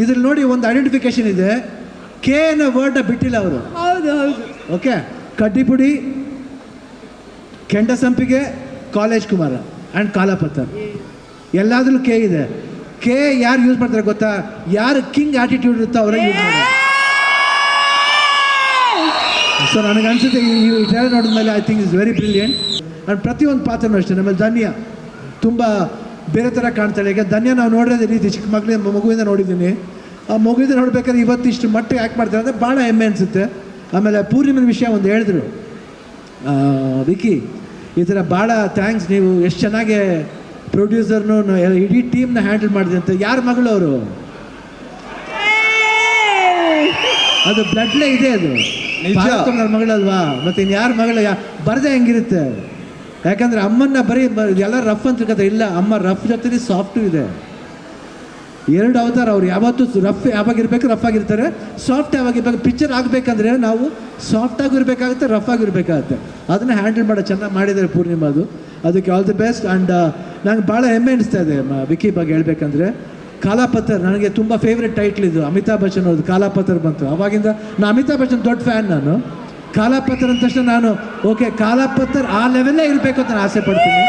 ಇದ್ರಲ್ಲಿ ನೋಡಿ ಒಂದು ಐಡೆಂಟಿಫಿಕೇಶನ್ ಇದೆ. ಕೆ ಅನ್ನೋ ವರ್ಡ್ನ ಬಿಟ್ಟಿಲ್ಲ ಅವರು. ಹೌದು ಹೌದು. ಓಕೆ ಕಡ್ಡಿಪುಡಿ ಕೆಂಡ ಸಂಪಿಗೆ ಕಾಲೇಜ್ ಕುಮಾರ ಆ್ಯಂಡ್ ಕಾಲಾಪತ್ತರ್ ಎಲ್ಲಾದ್ರೂ ಕೆ ಇದೆ. ಕೆ ಯಾರು ಯೂಸ್ ಮಾಡ್ತಾರೆ ಗೊತ್ತಾ? ಯಾರು ಕಿಂಗ್ ಆಟಿಟ್ಯೂಡ್ ಇರುತ್ತೋ ಅವರೇ ಯೂಸ್ ಮಾಡ್ತಾರೆ. ಸೊ ನನಗೆ ಅನ್ಸುತ್ತೆ ಈ ಈ ಟ್ರೈಲರ್ ನೋಡಿದ್ಮೇಲೆ I think is very brilliant and ಪ್ರತಿಯೊಂದು ಪಾತ್ರನೂ ಅಷ್ಟೇ. ನಮ್ಮಲ್ಲಿ ಧನ್ಯ. ತುಂಬ ಬೇರೆ ಥರ ಕಾಣ್ತಾಳೆ ಈಗ ಧನ್ಯ ನಾವು ನೋಡಿರೋದೇ ರೀತಿ ಚಿಕ್ಕ ಮಕ್ಕಳಿಂದ ಮಗುವಿಂದ ನೋಡಿದ್ದೀನಿ. ಆ ಮಗುವಿಂದ ನೋಡ್ಬೇಕಾದ್ರೆ ಇವತ್ತಿಷ್ಟು ಮಟ್ಟ ಮಟ್ಟಿಗೆ ಆ್ಯಕ್ಟ್ ಮಾಡ್ತಾರೆ ಅಂದರೆ ಭಾಳ ಹೆಮ್ಮೆ ಅನಿಸುತ್ತೆ. ಆಮೇಲೆ ಪೂರ್ಣಿಮನ ವಿಷಯ ಒಂದು ಹೇಳಿದ್ರು. ವಿಕಿ ಈ ಥರ ಭಾಳ ಥ್ಯಾಂಕ್ಸ್ ನೀವು ಎಷ್ಟು ಚೆನ್ನಾಗಿ ಪ್ರೊಡ್ಯೂಸರ್ನು ಇಡೀ ಟೀಮ್ನ ಹ್ಯಾಂಡಲ್ ಮಾಡಿದೆ ಅಂತ. ಯಾರ ಮಗಳು ಅವರು? ಅದು ಬ್ಲಡ್ಲೇ ಇದೆ ಅದು. ಮಗಳಲ್ವಾ? ಮತ್ತೆ ಇನ್ನು ಯಾರ ಮಗಳ ಬರದೆ ಹೆಂಗಿರುತ್ತೆ? ಯಾಕಂದ್ರೆ ಅಮ್ಮನ್ನ ಬರೀ ಎಲ್ಲ ರಫ್ ಅಂತ ತಿಳ್ಕೊತಾರೆ ಇಲ್ಲ, ಅಮ್ಮ ರಫ್ ಜೊತೆಲಿ ಸಾಫ್ಟು ಇದೆ. ಎರಡು ಅವತಾರ ಅವ್ರು. ಯಾವತ್ತೂ ರಫ್ ಯಾವಾಗಿರ್ಬೇಕು ರಫ್ ಆಗಿರ್ತಾರೆ. ಸಾಫ್ಟ್ ಯಾವಾಗಿರ್ಬೇಕು ಪಿಕ್ಚರ್ ಆಗಬೇಕಂದ್ರೆ ನಾವು ಸಾಫ್ಟ್ ಆಗಿರ್ಬೇಕಾಗುತ್ತೆ ರಫ್ ಆಗಿರಬೇಕಾಗುತ್ತೆ ಅದನ್ನ ಹ್ಯಾಂಡಲ್ ಮಾಡೋ, ಚೆನ್ನಾಗಿ ಮಾಡಿದ್ದಾರೆ ಪೂರ್ಣಿಮಾ ಅದು. ಅದಕ್ಕೆ ಆಲ್ ದಿ ಬೆಸ್ಟ್ ಆ್ಯಂಡ್ ನಂಗೆ ಭಾಳ ಹೆಮ್ಮೆ ಅನಿಸ್ತಾ ಇದೆ ವಿಕಿ ಬಗ್ಗೆ ಹೇಳ್ಬೇಕಂದ್ರೆ. ಕಾಲಾಪತ್ರ ನನಗೆ ತುಂಬ ಫೇವ್ರೆಟ್ ಟೈಟ್ಲ್ ಇದು, ಅಮಿತಾಬ್ ಬಚ್ಚನ್ ಅವ್ರದ್ದು ಕಾಲಾಪತ್ರ ಬಂತು. ಅವಾಗಿಂದ ನಾನು ಅಮಿತಾಬ್ ಬಚ್ಚನ್ ದೊಡ್ಡ ಫ್ಯಾನ್ ನಾನು. ಕಾಲಾಪತ್ತರ್ ಅಂದ ತಕ್ಷಣ ನಾನು ಓಕೆ ಕಾಲಾಪತ್ರ ಆ ಲೆವೆಲ್ಲೇ ಇರಬೇಕು ಅಂತ ಆಸೆ ಪಡ್ತೀನಿ.